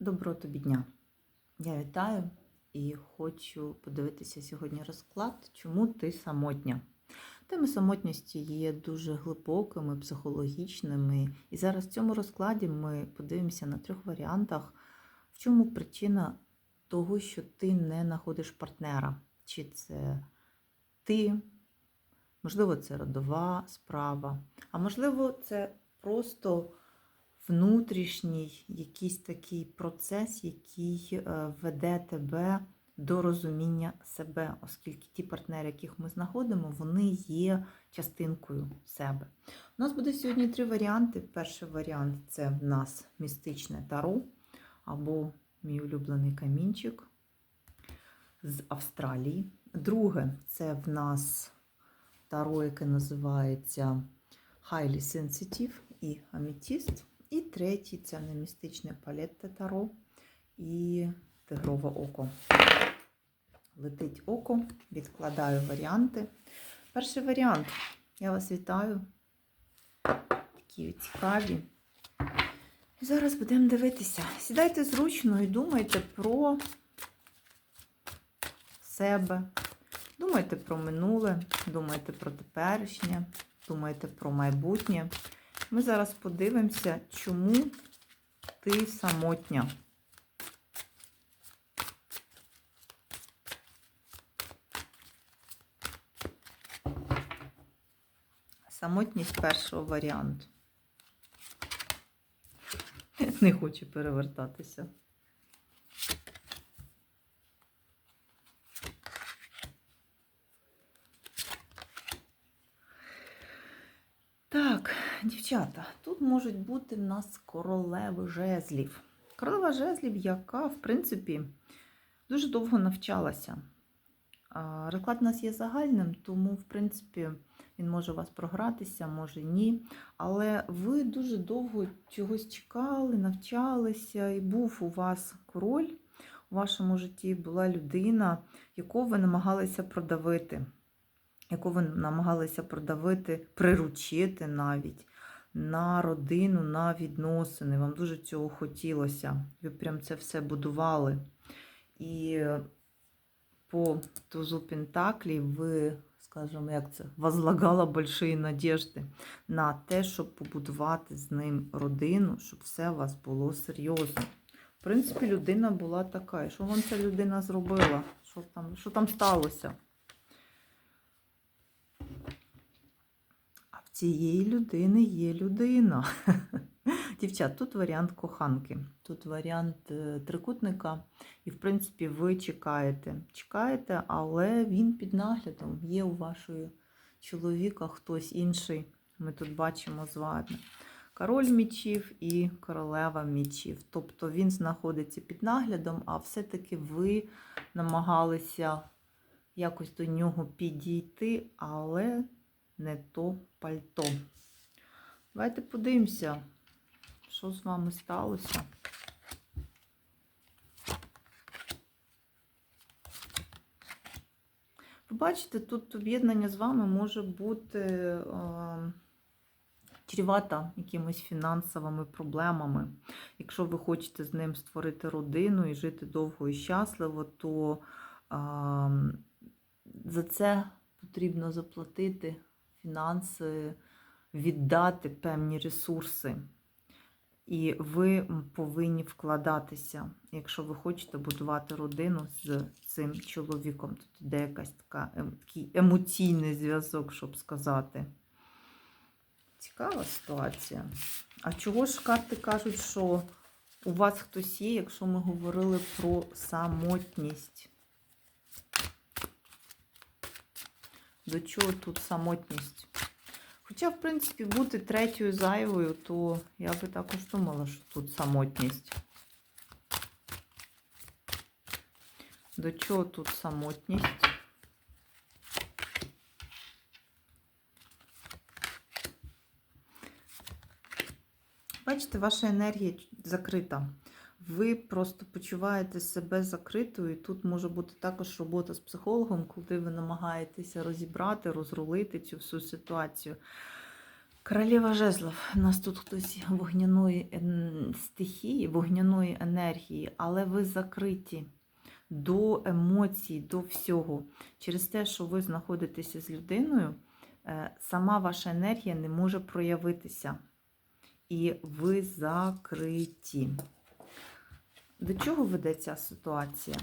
Доброго тобі дня! Я вітаю і хочу подивитися сьогодні розклад, чому ти самотня. Теми самотності є дуже глибокими, психологічними. І зараз в цьому розкладі ми подивимося на трьох варіантах, в чому причина того, що ти не знаходиш партнера. Чи це ти, можливо, це родова справа, а можливо, це просто внутрішній якийсь такий процес, який е, веде тебе до розуміння себе, оскільки ті партнери, яких ми знаходимо, вони є частинкою себе. У нас буде сьогодні три варіанти. Перший варіант це в нас містичне таро або мій улюблений камінчик з Австралії. Друге це в нас таро, яке називається Highly Sensitive і Amethyst. І третій це немістичне палетте таро і тигрове око. Летить око, відкладаю варіанти. Перший варіант. Я вас вітаю. Такі цікаві. І зараз будемо дивитися. Сідайте зручно і думайте про себе. Думайте про минуле, думайте про теперішнє, думайте про майбутнє. Ми зараз подивимося, чому ти самотня. Самотність першого варіанту. Не хочу перевертатися. Так, дівчата, тут можуть бути в нас королеви жезлів. Королева жезлів, яка, в принципі, дуже довго навчалася. А, Розклад у нас є загальним, тому, в принципі, він може у вас програтися, може ні. Але ви дуже довго чогось чекали, навчалися, і був у вас король. У вашому житті була людина, яку ви намагалися продавити яку ви намагалися продавити, приручити навіть на родину, на відносини. Вам дуже цього хотілося. Ви прям це все будували. І по тузу Пентаклі ви, скажімо, як це, возлагала больші надіжди на те, щоб побудувати з ним родину, щоб все у вас було серйозно. В принципі, людина була така. І що вам ця людина зробила? Що там, Що там сталося? Цієї людини є людина. Дівчат, тут варіант коханки, тут варіант е, трикутника, і, в принципі, ви чекаєте. Чекаєте, але він під наглядом. Є у вашого чоловіка хтось інший. Ми тут бачимо з вами. Король мічів і королева мічів. Тобто він знаходиться під наглядом, а все-таки ви намагалися якось до нього підійти, але не то пальто. Давайте подивимося, що з вами сталося. Ви бачите, тут об'єднання з вами може бути е, чрівата якимись фінансовими проблемами. Якщо ви хочете з ним створити родину і жити довго і щасливо, то е, за це потрібно заплатити фінанси, віддати певні ресурси. І ви повинні вкладатися, якщо ви хочете будувати родину з цим чоловіком. Тут іде якась така ем, такий емоційний зв'язок, щоб сказати. Цікава ситуація. А чого ж карти кажуть, що у вас хтось є, якщо ми говорили про самотність? До чого тут самотність? Хоча, в принципі, бути третьою зайвою, то я би також думала, що тут самотність. До чого тут самотність? Бачите, ваша енергія закрита ви просто почуваєте себе закритою, тут може бути також робота з психологом, коли ви намагаєтеся розібрати, розрулити цю всю ситуацію. Королева жезлов. У нас тут хтось вогняної стихії, вогняної енергії, але ви закриті до емоцій, до всього. Через те, що ви знаходитеся з людиною, е, сама ваша енергія не може проявитися. І ви закриті. До чого веде ця ситуація?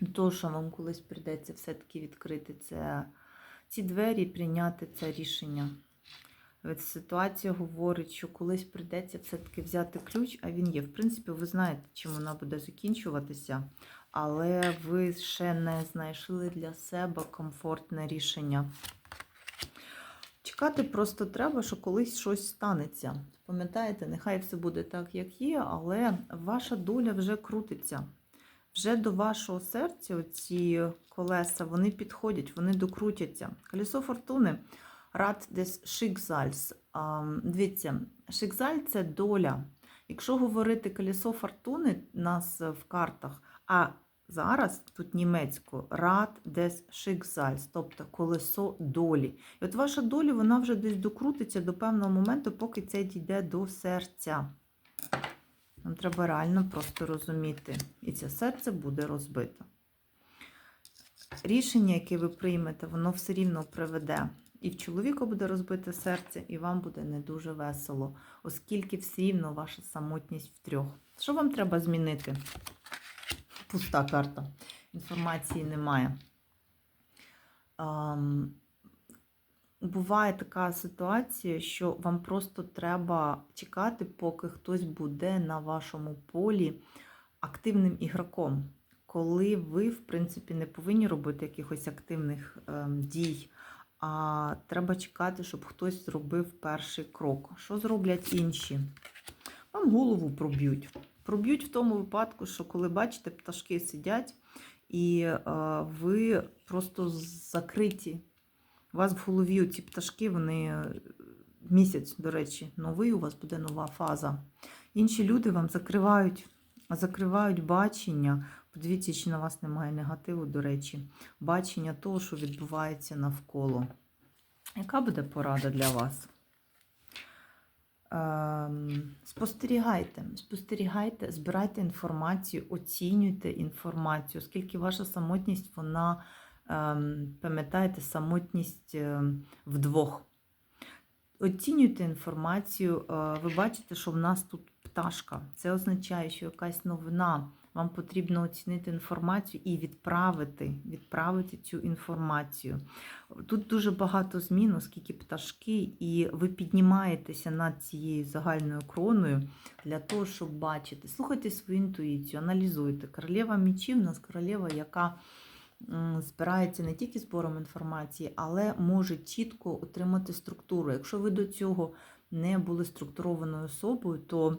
До того, що вам колись прийдеться все-таки відкрити це, ці двері і прийняти це рішення. От ситуація говорить, що колись прийдеться все-таки взяти ключ, а він є. В принципі, ви знаєте, чим вона буде закінчуватися, але ви ще не знайшли для себе комфортне рішення. Чекати просто треба, що колись щось станеться. Пам'ятаєте, нехай все буде так, як є, але ваша доля вже крутиться. Вже до вашого серця ці колеса вони підходять, вони докрутяться. Колесо фортуни Рад Schicksals. А, Дивіться, Шикзаль це доля. Якщо говорити колесо фортуни нас в картах, а зараз тут німецько Рад des Schicksals, тобто колесо долі. І от ваша доля вона вже десь докрутиться до певного моменту, поки це дійде до серця. Нам треба реально просто розуміти. І це серце буде розбито. Рішення, яке ви приймете, воно все рівно приведе. І в чоловіка буде розбите серце, і вам буде не дуже весело, оскільки все рівно ваша самотність втрьох. Що вам треба змінити? Пуста карта. Інформації немає. Ам, буває така ситуація, що вам просто треба чекати, поки хтось буде на вашому полі активним ігроком. Коли ви, в принципі, не повинні робити якихось активних ем, дій, а треба чекати, щоб хтось зробив перший крок. Що зроблять інші? Вам голову проб'ють. Проб'ють в тому випадку, що коли бачите, пташки сидять, і е, ви просто закриті. У вас в голові ці пташки, вони е, місяць, до речі, новий, у вас буде нова фаза. Інші люди вам закривають, закривають бачення. Подивіться, чи на вас немає негативу, до речі, бачення того, що відбувається навколо. Яка буде порада для вас? Ем, Спостерігайте, спостерігайте, збирайте інформацію, оцінюйте інформацію, оскільки ваша самотність, вона, ем, пам'ятаєте, самотність ем, вдвох. Оцінюйте інформацію, е, ви бачите, що в нас тут пташка. Це означає, що якась новина. Вам потрібно оцінити інформацію і відправити, відправити цю інформацію. Тут дуже багато змін, оскільки пташки, і ви піднімаєтеся над цією загальною кроною для того, щоб бачити. Слухайте свою інтуїцію, аналізуйте. Королева мечів у нас королева, яка збирається не тільки збором інформації, але може чітко отримати структуру. Якщо ви до цього не були структурованою особою, то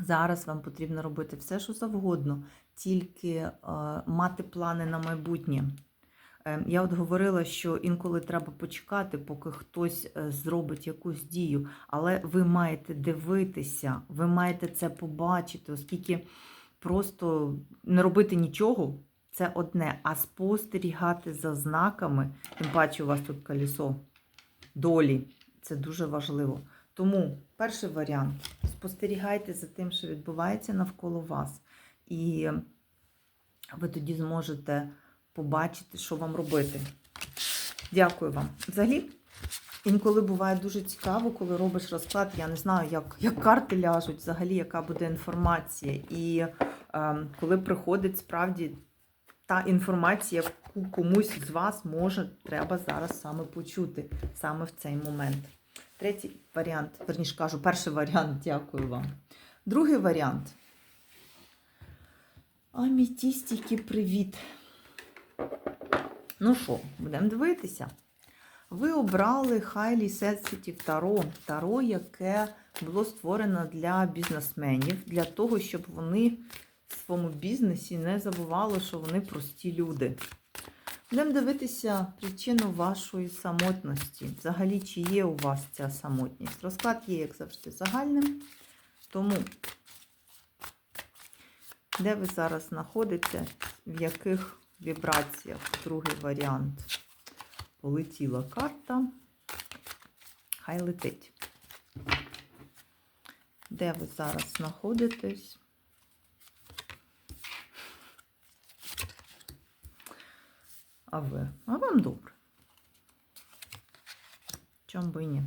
Зараз вам потрібно робити все, що завгодно, тільки е, мати плани на майбутнє. Е, я от говорила, що інколи треба почекати, поки хтось е, зробить якусь дію, але ви маєте дивитися, ви маєте це побачити, оскільки просто не робити нічого це одне, а спостерігати за знаками, тим паче у вас тут колесо долі, це дуже важливо. Тому перший варіант спостерігайте за тим, що відбувається навколо вас, і ви тоді зможете побачити, що вам робити. Дякую вам. Взагалі, інколи буває дуже цікаво, коли робиш розклад. Я не знаю, як, як карти ляжуть, взагалі, яка буде інформація. І е, коли приходить справді та інформація, яку комусь з вас може треба зараз саме почути, саме в цей момент. Третій варіант, верніше кажу, перший варіант, дякую вам. Другий варіант. Амітістики, привіт. Ну що, будемо дивитися. Ви обрали Highly Sensitive Таро. Таро, яке було створено для бізнесменів, для того, щоб вони в своєму бізнесі не забували, що вони прості люди. Будемо дивитися причину вашої самотності. Взагалі, чи є у вас ця самотність. Розклад є, як завжди, загальним. Тому, де ви зараз знаходитеся, в яких вібраціях другий варіант полетіла карта. Хай летить. Де ви зараз знаходитесь? А ви? А вам добре. Чом би ні?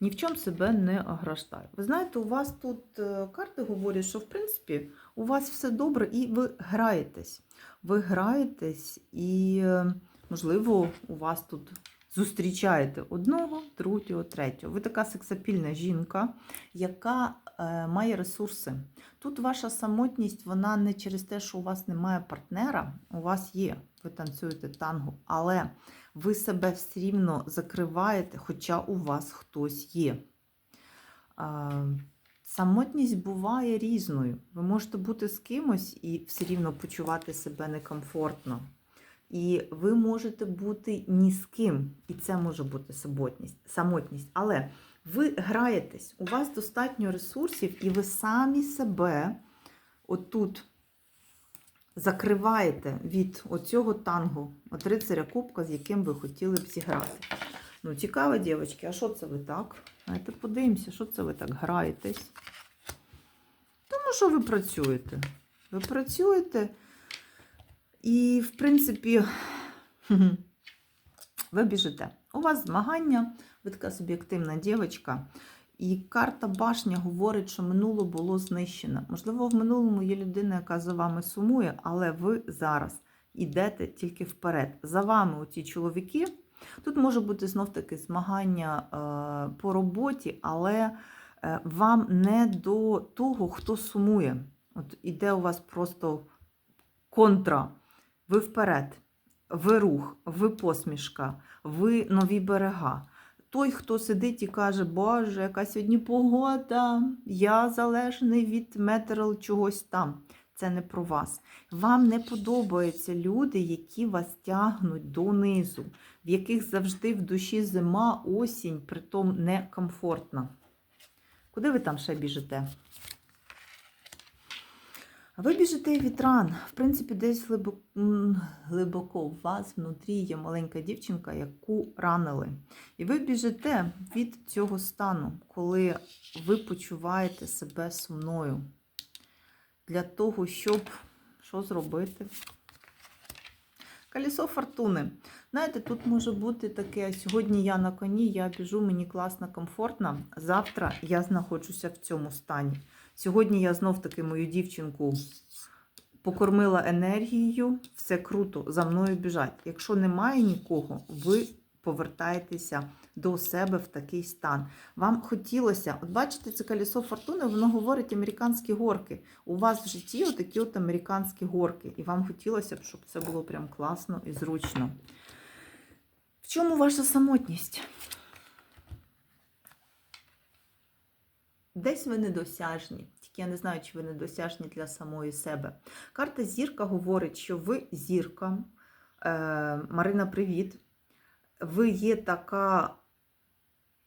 Ні в чому себе не ограждаю. Ви знаєте, у вас тут е, карти говорять, що в принципі у вас все добре і ви граєтесь. Ви граєтесь, і, е, можливо, у вас тут зустрічаєте одного, другого, третього. Ви така сексапільна жінка, яка е, має ресурси. Тут ваша самотність, вона не через те, що у вас немає партнера, у вас є, ви танцюєте танго, але ви себе все рівно закриваєте, хоча у вас хтось є. А, Самотність буває різною. Ви можете бути з кимось і все рівно почувати себе некомфортно. І ви можете бути ні з ким, і це може бути самотність. самотність. Але ви граєтесь, у вас достатньо ресурсів, і ви самі себе отут закриваєте від оцього тангу, от рицаря кубка, з яким ви хотіли б зіграти. Ну, цікаво, дівчатки, а що це ви так? Давайте подивимося, що це ви так граєтесь. Тому що ви працюєте. Ви працюєте, і, в принципі, ви біжите. У вас змагання, ви така суб'єктивна дівчинка. І карта башня говорить, що минуло було знищено. Можливо, в минулому є людина, яка за вами сумує, але ви зараз йдете тільки вперед. За вами оці чоловіки. Тут може бути знов-таки змагання е, по роботі, але е, вам не до того, хто сумує. От іде у вас просто контра. Ви вперед, ви рух, ви посмішка, ви нові берега. Той, хто сидить і каже, Боже, яка сьогодні погода, я залежний від метерал чогось там. Це не про вас. Вам не подобаються люди, які вас тягнуть донизу, в яких завжди в душі зима, осінь, притом некомфортна. Куди ви там ще біжите? Ви біжите від ран. В принципі, десь глибоко у вас внутрі є маленька дівчинка, яку ранили. І ви біжите від цього стану, коли ви почуваєте себе сумною. Для того, щоб що зробити? Колесо фортуни. Знаєте, тут може бути таке: сьогодні я на коні, я біжу, мені класно, комфортно. Завтра я знаходжуся в цьому стані. Сьогодні я знов таки мою дівчинку покормила енергією, все круто, за мною біжать. Якщо немає нікого, ви повертаєтеся до себе в такий стан. Вам хотілося, от бачите, це колесо фортуни, воно говорить американські горки. У вас в житті отакі от американські горки. І вам хотілося б, щоб це було прям класно і зручно. В чому ваша самотність? Десь ви недосяжні, тільки я не знаю, чи ви недосяжні для самої себе. Карта зірка говорить, що ви зірка. Е, Марина, привіт. Ви є така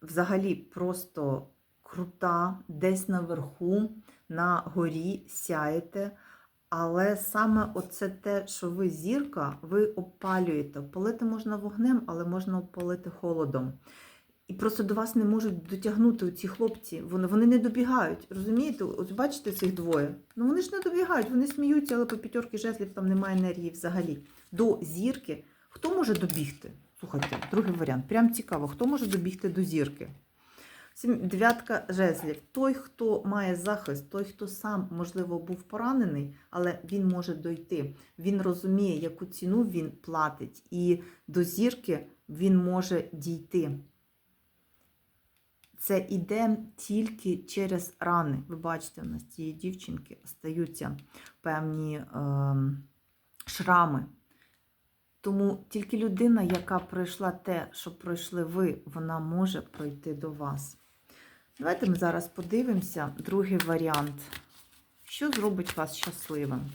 взагалі просто крута, десь наверху, на горі сяєте. Але саме оце те, що ви зірка, ви опалюєте. Опалити можна вогнем, але можна опалити холодом. І просто до вас не можуть дотягнути ці хлопці. Вони вони не добігають. Розумієте? От бачите цих двоє? Ну вони ж не добігають, вони сміються, але по п'ятерки жезлів там немає енергії взагалі. До зірки. Хто може добігти? Слухайте, другий варіант. Прям цікаво, хто може добігти до зірки? Дев'ятка жезлів. Той, хто має захист, той, хто сам, можливо, був поранений, але він може дойти. Він розуміє, яку ціну він платить, і до зірки він може дійти. Це іде тільки через рани. Ви бачите, у нас цієї дівчинки стаються певні е, шрами. Тому тільки людина, яка пройшла те, що пройшли ви, вона може пройти до вас. Давайте ми зараз подивимося другий варіант. Що зробить вас щасливим?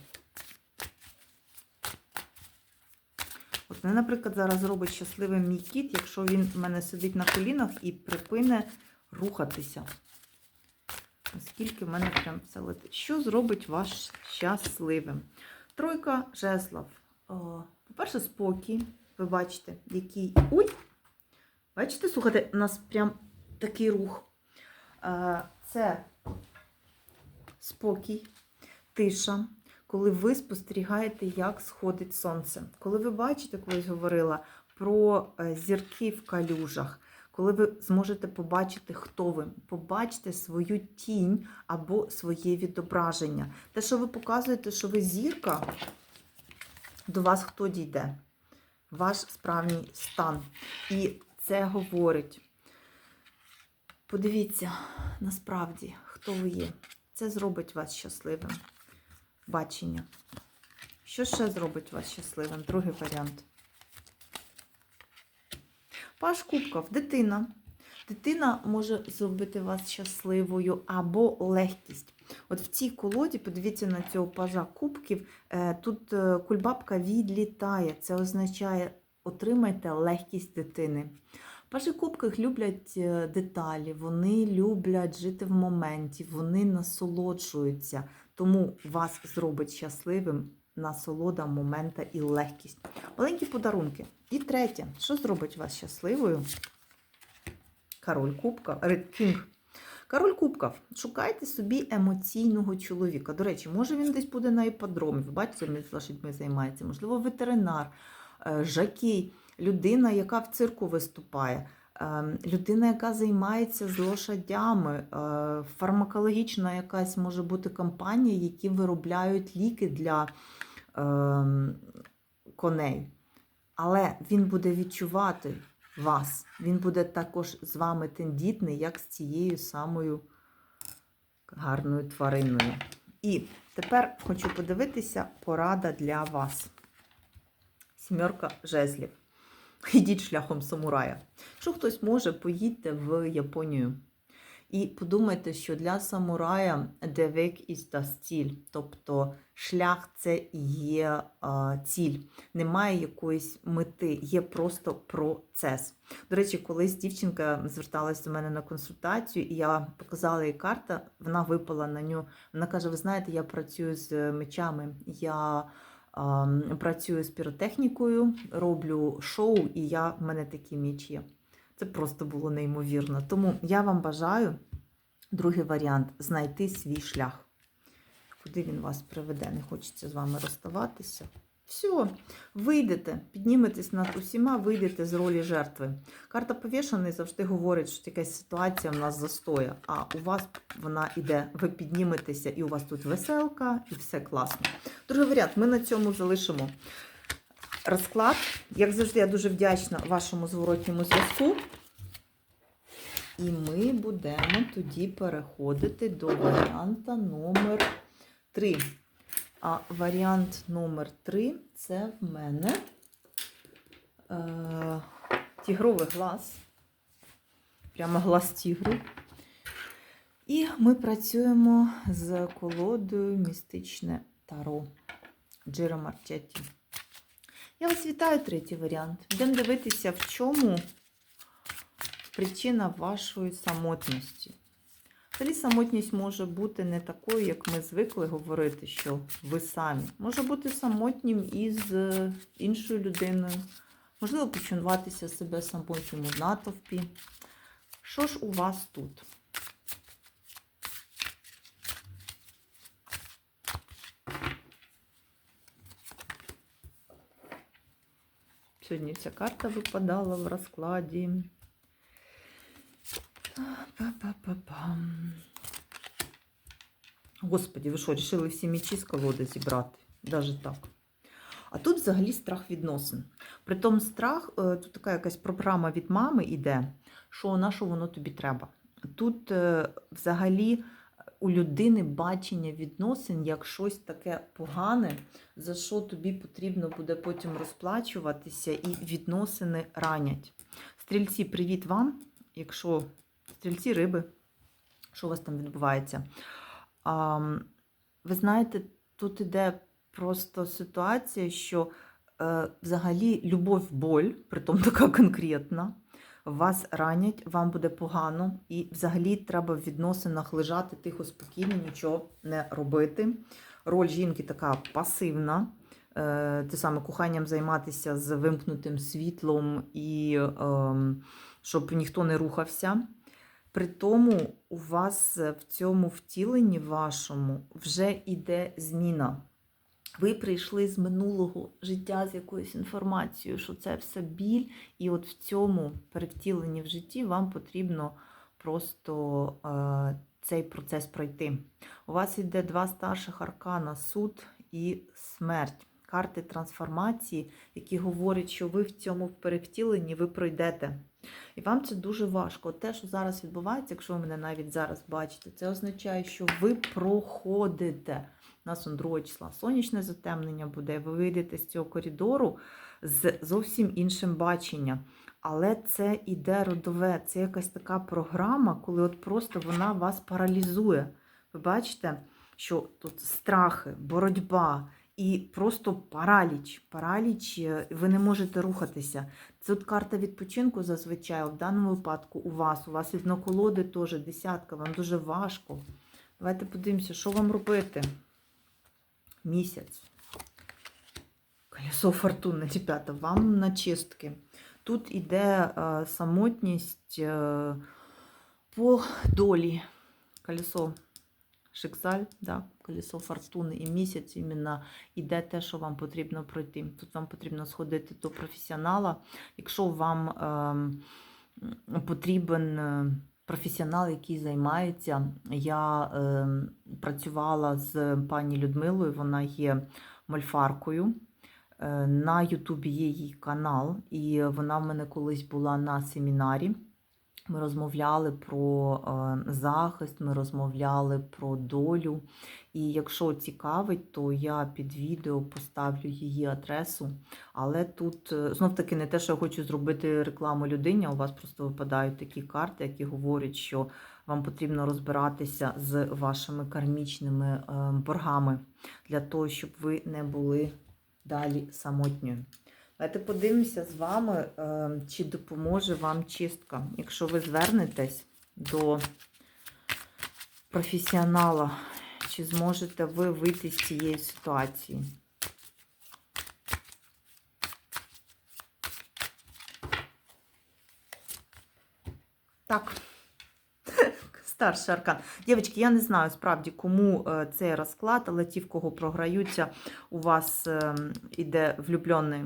От мене, наприклад, зараз зробить щасливим мій кіт, якщо він в мене сидить на колінах і припине рухатися. Наскільки в мене прям це летить. Що зробить вас щасливим? Тройка жезлов. По-перше, спокій. Ви бачите, який. Ой! Бачите, слухайте, у нас прям такий рух. Е, Це спокій, тиша, коли ви спостерігаєте, як сходить сонце. Коли ви бачите, колись говорила про е, зірки в калюжах, коли ви зможете побачити, хто ви, побачите свою тінь або своє відображення. Те, що ви показуєте, що ви зірка, до вас хто дійде? Ваш справжній стан. І це говорить. Подивіться, насправді, хто ви є. Це зробить вас щасливим. Бачення. Що ще зробить вас щасливим? Другий варіант. Паш Кубков, дитина. Дитина може зробити вас щасливою або легкість. От в цій колоді, подивіться на цього пажа кубків, е, тут е, кульбабка відлітає. Це означає, отримайте легкість дитини. Пажі кубків люблять е, деталі, вони люблять жити в моменті, вони насолоджуються. Тому вас зробить щасливим насолода момента і легкість. Маленькі подарунки. І третє, що зробить вас щасливою? Король Кубка, Ред Кінг. Король Кубків. Шукайте собі емоційного чоловіка. До речі, може він десь буде на іпподромі. Бачите, він з лошадьми займається. Можливо, ветеринар, е, жакей, людина, яка в цирку виступає, людина, яка займається з лошадями, е, фармакологічна якась може бути компанія, які виробляють ліки для ем, коней. Але він буде відчувати вас. Він буде також з вами тендітний, як з цією самою гарною твариною. І тепер хочу подивитися порада для вас. Сімерка жезлів. Ідіть шляхом самурая. Якщо хтось може, поїдьте в Японію. І подумайте, що для самурая ist das Ziel. Тобто шлях це є а, ціль. Немає якоїсь мети, є просто процес. До речі, колись дівчинка зверталась до мене на консультацію, і я показала їй карта, вона випала на нього. Вона каже: Ви знаєте, я працюю з мечами. я Працюю з піротехнікою, роблю шоу, і я, в мене такі міч є. Це просто було неймовірно. Тому я вам бажаю, другий варіант, знайти свій шлях. Куди він вас приведе? Не хочеться з вами розставатися. Все, вийдете, підніметесь над усіма, вийдете з ролі жертви. Карта повішений завжди говорить, що якась ситуація в нас застоя, а у вас вона йде, ви підніметеся, і у вас тут веселка, і все класно. Другий варіант, ми на цьому залишимо розклад. Як завжди, я дуже вдячна вашому зворотньому зв'язку. І ми будемо тоді переходити до варіанта номер 3. А варіант номер 3 це в мене е, тігровий глаз. Прямо глаз тігру. І ми працюємо з колодою містичне таро Джиро Марчетті. Я вас вітаю, третій варіант. Йдемо дивитися, в чому причина вашої самотності. Взагалі самотність може бути не такою, як ми звикли говорити, що ви самі. Може бути самотнім із е, іншою людиною. Можливо, почуватися себе самотнім у натовпі. Що ж у вас тут? Сьогодні ця карта випадала в розкладі. Господі, ви що, рішили всі мічі з колоди зібрати? Даже так. А тут взагалі страх відносин. Притом страх, е, тут така якась програма від мами йде, що на що воно тобі треба. Тут е, взагалі у людини бачення відносин як щось таке погане, за що тобі потрібно буде потім розплачуватися, і відносини ранять. Стрільці, привіт вам! Якщо стрільці риби, що у вас там відбувається? А, ви знаєте, тут іде просто ситуація, що е, взагалі любов боль, притом така конкретна, вас ранять, вам буде погано, і взагалі треба в відносинах лежати тихо, спокійно, нічого не робити. Роль жінки така пасивна. Е, те саме коханням займатися з вимкнутим світлом і е, щоб ніхто не рухався. При тому у вас е, в цьому втіленні вашому вже йде зміна. Ви прийшли з минулого життя з якоюсь інформацією, що це все біль, і от в цьому перевтіленні в житті вам потрібно просто е, цей процес пройти. У вас йде два старших аркана суд і смерть. Карти трансформації, які говорять, що ви в цьому перевтіленні ви пройдете. І вам це дуже важко. Те, що зараз відбувається, якщо ви мене навіть зараз бачите, це означає, що ви проходите. У нас он 2 числа сонячне затемнення буде, ви вийдете з цього коридору з зовсім іншим баченням. Але це іде родове, це якась така програма, коли от просто вона вас паралізує. Ви бачите, що тут страхи, боротьба і просто параліч. Параліч, е, ви не можете рухатися. Це от карта відпочинку зазвичай, в даному випадку у вас. У вас від колоди теж десятка, вам дуже важко. Давайте подивимося, що вам робити. Місяць. Колесо фортуни, ребята, вам на чистки. Тут іде е, самотність е, по долі. Колесо шиксаль, да, колесо фортуни і місяць іменно іде те, що вам потрібно пройти. Тут вам потрібно сходити до професіонала. Якщо вам е, потрібен професіонал, який займається, я е, працювала з пані Людмилою, вона є мольфаркою. Е, На Ютубі є її канал, і вона в мене колись була на семінарі. Ми розмовляли про е, захист, ми розмовляли про долю. І якщо цікавить, то я під відео поставлю її адресу. Але тут е, знов таки не те, що я хочу зробити рекламу людині, а у вас просто випадають такі карти, які говорять, що вам потрібно розбиратися з вашими кармічними е, боргами для того, щоб ви не були далі самотньою. Давайте подивимося з вами, е, чи допоможе вам чистка. Якщо ви звернетесь до професіонала, чи зможете ви вийти з цієї ситуації? Так. Старший аркан. Дівчатки, я не знаю справді, кому е, цей розклад, але ті, в кого програються, у вас е, іде влюблений.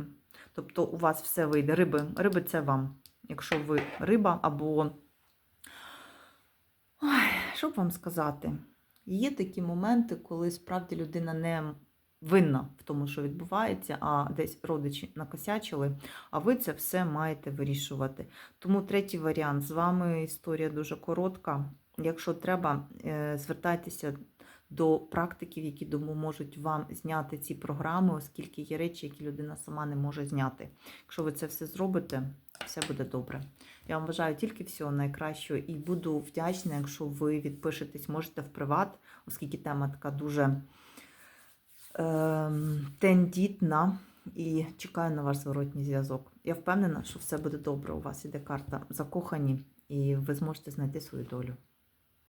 Тобто у вас все вийде. Риби, риби це вам. Якщо ви риба або. Ой, що б вам сказати? Є такі моменти, коли справді людина не винна в тому, що відбувається, а десь родичі накосячили, а ви це все маєте вирішувати. Тому третій варіант. З вами історія дуже коротка. Якщо треба, е, звертайтеся до практиків, які допоможуть вам зняти ці програми, оскільки є речі, які людина сама не може зняти. Якщо ви це все зробите, все буде добре. Я вам бажаю тільки всього найкращого і буду вдячна, якщо ви відпишетесь, можете в приват, оскільки тема така дуже е, тендітна. І чекаю на ваш зворотній зв'язок. Я впевнена, що все буде добре. У вас іде карта закохані, і ви зможете знайти свою долю.